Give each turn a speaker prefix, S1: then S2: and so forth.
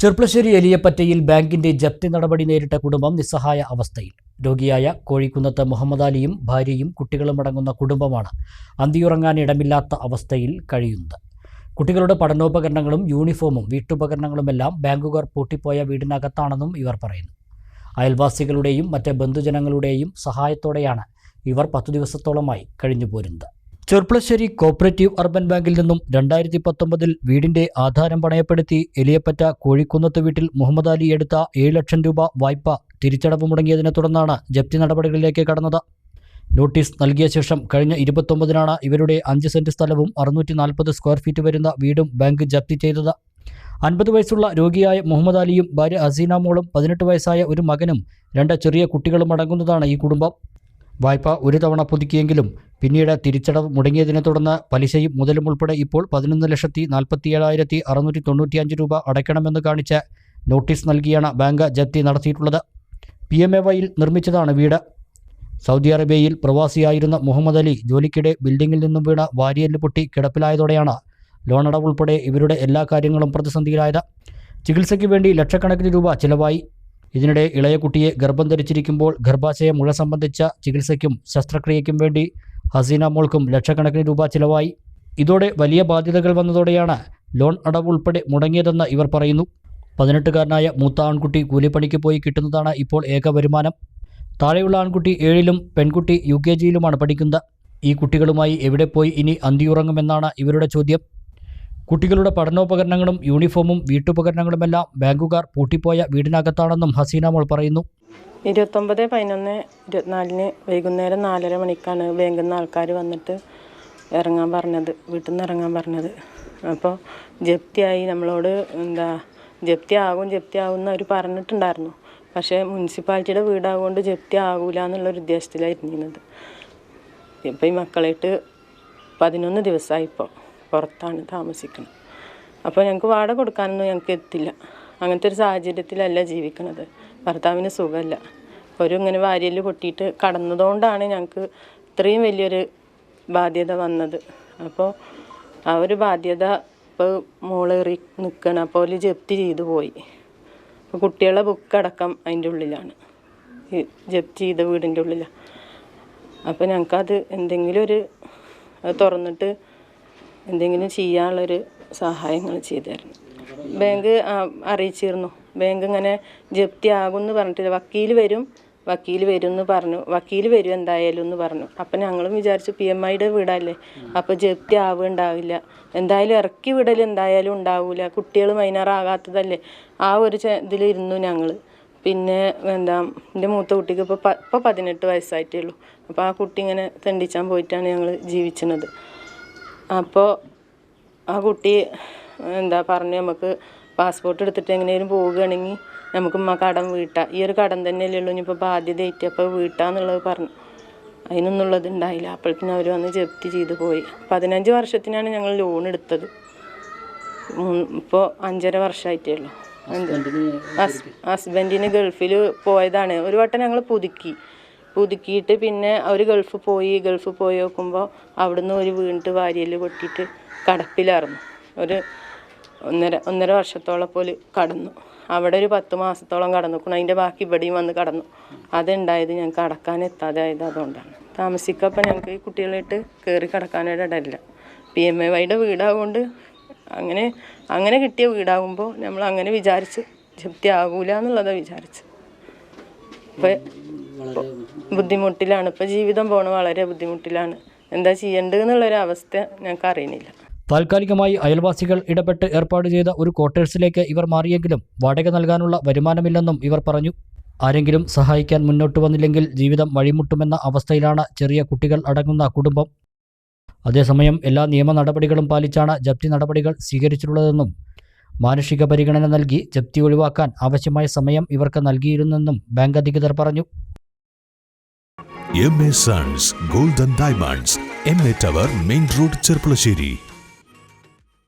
S1: ചെർപ്പളശ്ശേരി എലിയപ്പറ്റയിൽ ബാങ്കിന്റെ ജപ്തി നടപടി നേരിട്ട കുടുംബം നിസ്സഹായ അവസ്ഥയിൽ. രോഗിയായ കോഴിക്കുന്നത്ത് മുഹമ്മദ് അലിയും ഭാര്യയും കുട്ടികളും അടങ്ങുന്ന കുടുംബമാണ് അന്തിയുറങ്ങാൻ ഇടമില്ലാത്ത അവസ്ഥയിൽ കഴിയുന്നത്. കുട്ടികളുടെ പഠനോപകരണങ്ങളും യൂണിഫോമും വീട്ടുപകരണങ്ങളുമെല്ലാം ബാങ്കുകാർ പൂട്ടിപ്പോയ വീടിനകത്താണെന്നും ഇവർ പറയുന്നു. അയൽവാസികളുടെയും മറ്റ് ബന്ധുജനങ്ങളുടെയും സഹായത്തോടെയാണ് ഇവർ പത്തു ദിവസത്തോളമായി കഴിഞ്ഞു പോരുന്നത് ചെർപ്പളശ്ശേരി കോപ്പറേറ്റീവ് അർബൻ ബാങ്കിൽ നിന്നും രണ്ടായിരത്തി പത്തൊമ്പതിൽ വീടിന്റെ ആധാരം പണയപ്പെടുത്തി എലിയപ്പറ്റ കോഴിക്കുന്നത്ത് വീട്ടിൽ മുഹമ്മദ് അലി എടുത്ത ഏഴ് ലക്ഷം രൂപ വായ്പ തിരിച്ചടവ് മുടങ്ങിയതിനെ തുടർന്നാണ് ജപ്തി നടപടികളിലേക്ക് കടന്നത്. നോട്ടീസ് നൽകിയ ശേഷം കഴിഞ്ഞ ഇരുപത്തൊമ്പതിനാണ് ഇവരുടെ അഞ്ച് സെന്റ് സ്ഥലവും അറുന്നൂറ്റി നാൽപ്പത് സ്ക്വയർ ഫീറ്റ് വരുന്ന വീടും ബാങ്ക് ജപ്തി ചെയ്തത്. അൻപത് വയസ്സുള്ള രോഗിയായ മുഹമ്മദ് അലിയും ഭാര്യ ഹസീന മോളും പതിനെട്ട് വയസ്സായ ഒരു മകനും രണ്ട് ചെറിയ കുട്ടികളും അടങ്ങുന്നതാണ് ഈ കുടുംബം. വായ്പ ഒരു തവണ പുതുക്കിയെങ്കിലും പിന്നീട് തിരിച്ചടവ് മുടങ്ങിയതിനെ തുടർന്ന് പലിശയും മുതലും ഉൾപ്പെടെ ഇപ്പോൾ പതിനൊന്ന് ലക്ഷത്തി നാൽപ്പത്തി ഏഴായിരത്തി അറുന്നൂറ്റി തൊണ്ണൂറ്റിയഞ്ച് രൂപ അടയ്ക്കണമെന്ന് കാണിച്ച നോട്ടീസ് നൽകിയാണ് ബാങ്ക് ജപ്തി നടത്തിയിട്ടുള്ളത്. പി എം എ വൈയിൽ നിർമ്മിച്ചതാണ് വീട്. സൗദി അറേബ്യയിൽ പ്രവാസിയായിരുന്ന മുഹമ്മദ് അലി ജോലിക്കിടെ ബിൽഡിങ്ങിൽ നിന്നും വീണ വാരിയൽ പൊട്ടി കിടപ്പിലായതോടെയാണ് ലോണടവ് ഉൾപ്പെടെ ഇവരുടെ എല്ലാ കാര്യങ്ങളും പ്രതിസന്ധിയിലായത്. ചികിത്സയ്ക്ക് വേണ്ടി ലക്ഷക്കണക്കിന് രൂപ ചിലവായി. ഇതിനിടെ ഇളയ കുട്ടിയെ ഗർഭം ധരിച്ചിരിക്കുമ്പോൾ ഗർഭാശയ മുഴ സംബന്ധിച്ച ചികിത്സയ്ക്കും ശസ്ത്രക്രിയയ്ക്കും വേണ്ടി ഹസീന മോൾക്കും ലക്ഷക്കണക്കിന് രൂപ ചിലവായി. ഇതോടെ വലിയ ബാധ്യതകൾ വന്നതോടെയാണ് ലോൺ അടവ് ഉൾപ്പെടെ മുടങ്ങിയതെന്ന് ഇവർ പറയുന്നു. പതിനെട്ടുകാരനായ മൂത്ത ആൺകുട്ടി കൂലിപ്പണിക്ക് പോയി കിട്ടുന്നതാണ് ഇപ്പോൾ ഏക വരുമാനം. താഴെയുള്ള ആൺകുട്ടി ഏഴിലും പെൺകുട്ടി യു കെ ജിയിലുമാണ് പഠിക്കുന്നത്. ഈ കുട്ടികളുമായി എവിടെ പോയി ഇനി അന്തിയുറങ്ങുമെന്നാണ് ഇവരുടെ ചോദ്യം. കുട്ടികളുടെ പഠനോപകരണങ്ങളും യൂണിഫോമും വീട്ടുപകരണങ്ങളുമെല്ലാം ബാങ്കുകാർ പൂട്ടിപ്പോയ വീടിനകത്താണെന്നും ഹസീന മോൾ പറയുന്നു.
S2: ഇരുപത്തൊമ്പത് പതിനൊന്ന് ഇരുപത്തിനാലിന് വൈകുന്നേരം നാലര മണിക്കാണ് ബാങ്കിൽ നിന്ന് ആൾക്കാർ വന്നിട്ട് ഇറങ്ങാൻ പറഞ്ഞത് വീട്ടിൽ നിന്ന് ഇറങ്ങാൻ പറഞ്ഞത്. അപ്പോൾ ജപ്തിയായി നമ്മളോട് എന്താ ജപ്തി ആകും ജപ്തി ആകും എന്ന് അവർ പറഞ്ഞിട്ടുണ്ടായിരുന്നു. പക്ഷേ മുനിസിപ്പാലിറ്റിയുടെ വീടാകൊണ്ട് ജപ്തി ആകൂല എന്നുള്ളൊരു ഉദ്ദേശത്തിലായിരുന്നത് ഇപ്പോൾ ഈ മക്കളായിട്ട് പതിനൊന്ന് ദിവസമായി ഇപ്പോൾ പുറത്താണ് താമസിക്കുന്നത് അപ്പോൾ ഞങ്ങൾക്ക് വാടക കൊടുക്കാനൊന്നും ഞങ്ങൾക്ക് എത്തില്ല. അങ്ങനത്തെ ഒരു സാഹചര്യത്തിലല്ല ജീവിക്കുന്നത് ഭർത്താവിന് സുഖമല്ല ഒരു ഇങ്ങനെ വാരിയൽ പൊട്ടിയിട്ട് കടന്നതുകൊണ്ടാണ് ഞങ്ങൾക്ക് ഇത്രയും വലിയൊരു ബാധ്യത വന്നത്. അപ്പോൾ ആ ഒരു ബാധ്യത ഇപ്പോൾ മോളേറി നിൽക്കണം ഒരു ജപ്തി ചെയ്തു പോയി. അപ്പോൾ കുട്ടികളെ ബുക്കടക്കം അതിന്റെ ഉള്ളിലാണ്. ജപ്തി ചെയ്ത വീടിന്റെ ഉള്ളിലാണ് അപ്പോൾ ഞങ്ങൾക്കത് എന്തെങ്കിലും ഒരു തുറന്നിട്ട് എന്തെങ്കിലും ചെയ്യാനുള്ളൊരു സഹായങ്ങൾ ചെയ്തു ബാങ്ക് അറിയിച്ചിരുന്നു. ബാങ്ക് ഇങ്ങനെ ജപ്തി ആകും എന്ന് പറഞ്ഞിട്ടില്ല. വക്കീൽ വരും വക്കീൽ വരും എന്ന് പറഞ്ഞു. വക്കീൽ വരും എന്തായാലും എന്ന് പറഞ്ഞു. അപ്പം ഞങ്ങളും വിചാരിച്ചു പി എം ഐയുടെ വീടല്ലേ? അപ്പോൾ ജപ്തി ആവുകയുണ്ടാവില്ല. എന്തായാലും ഇറക്കി വിടൽ എന്തായാലും ഉണ്ടാവില്ല കുട്ടികൾ മൈനറാകാത്തതല്ലേ ആ ഒരു ഇതിലിരുന്നു ഞങ്ങൾ പിന്നെ എന്താ എന്റെ മൂത്ത കുട്ടിക്ക് ഇപ്പോൾ ഇപ്പോൾ പതിനെട്ട് വയസ്സായിട്ടേ ഉള്ളൂ. അപ്പോൾ ആ കുട്ടി ഇങ്ങനെ തെണ്ടിച്ചാൻ പോയിട്ടാണ് ഞങ്ങൾ ജീവിച്ചത് അപ്പോൾ ആ കുട്ടി എന്താ പറഞ്ഞു നമുക്ക് പാസ്പോർട്ട് എടുത്തിട്ട് എങ്ങനെയും പോവുകയാണെങ്കിൽ നമുക്ക് ഉമ്മ കടം വീട്ടാം. ഈ ഒരു കടം തന്നെയല്ലേ ഉള്ളൂ. ഇനിയിപ്പോൾ ബാധ്യത ഏറ്റ് അപ്പോൾ വീട്ടാന്നുള്ളത് പറഞ്ഞു. അതിനൊന്നുള്ളത് ഉണ്ടായില്ല അപ്പോഴത്തേനും അവർ വന്ന് ജപ്തി ചെയ്ത് പോയി. പതിനഞ്ച് വർഷത്തിനാണ് ഞങ്ങൾ ലോൺ എടുത്തത്. ഇപ്പോൾ അഞ്ചര വർഷമായിട്ടേ ഉള്ളൂ. ഹസ് ഹസ്ബൻഡിന് ഗൾഫിൽ പോയതാണ്. ഒരു വട്ടം ഞങ്ങൾ പുതുക്കി. പുതുക്കിയിട്ട് പിന്നെ അവർ ഗൾഫ് പോയി ഗൾഫ് പോയി നോക്കുമ്പോൾ അവിടുന്ന് ഒരു വീണിട്ട് വാരിയൽ പൊട്ടിയിട്ട് കടപ്പിലായിരുന്നു ഒരു ഒന്നര ഒന്നര വർഷത്തോളം പോലെ കടന്നു. അവിടെ ഒരു പത്ത് മാസത്തോളം കടന്നു അതിന്റെ ബാക്കി ഇവിടെയും വന്ന് കടന്നു. അതുണ്ടായത് ഞങ്ങൾക്ക് അടക്കാൻ എത്താതെ ആയത് അതുകൊണ്ടാണ്. താമസിക്കപ്പോൾ ഞങ്ങൾക്ക് ഈ കുട്ടികളായിട്ട് കയറി കിടക്കാനായിട്ട് ഇടയില്ല. പി എം എ വൈയുടെ വീടാകൊണ്ട് അങ്ങനെ അങ്ങനെ കിട്ടിയ വീടാകുമ്പോൾ നമ്മൾ അങ്ങനെ വിചാരിച്ച് ജപ്തി ആകൂല എന്നുള്ളതാണ് വിചാരിച്ച് ബുദ്ധിമുട്ടിലാണ്. ഇപ്പൊ ജീവിതം പോണ വളരെ ബുദ്ധിമുട്ടിലാണ്. എന്താ ചെയ്യേണ്ടതെന്നുള്ളൊരു അവസ്ഥ ഞങ്ങൾക്ക് അറിയുന്നില്ല.
S1: താൽക്കാലികമായി അയൽവാസികൾ ഇടപെട്ട് ഏർപ്പാട് ചെയ്ത ഒരു ക്വാർട്ടേഴ്സിലേക്ക് ഇവർ മാറിയെങ്കിലും വാടക നൽകാനുള്ള വരുമാനമില്ലെന്നും ഇവർ പറഞ്ഞു. ആരെങ്കിലും സഹായിക്കാൻ മുന്നോട്ട് വന്നില്ലെങ്കിൽ ജീവിതം വഴിമുട്ടുമെന്ന അവസ്ഥയിലാണ് ചെറിയ കുട്ടികൾ അടങ്ങുന്ന കുടുംബം. അതേസമയം എല്ലാ നിയമ നടപടികളും പാലിച്ചാണ് ജപ്തി നടപടികൾ സ്വീകരിച്ചിട്ടുള്ളതെന്നും മാനുഷിക പരിഗണന നൽകി ജപ്തി ഒഴിവാക്കാൻ ആവശ്യമായ സമയം ഇവർക്ക് നൽകിയിരുന്നെന്നും ബാങ്ക് അധികൃതർ പറഞ്ഞു.
S3: M A sons golden diamonds M A tower main road Cherpulassery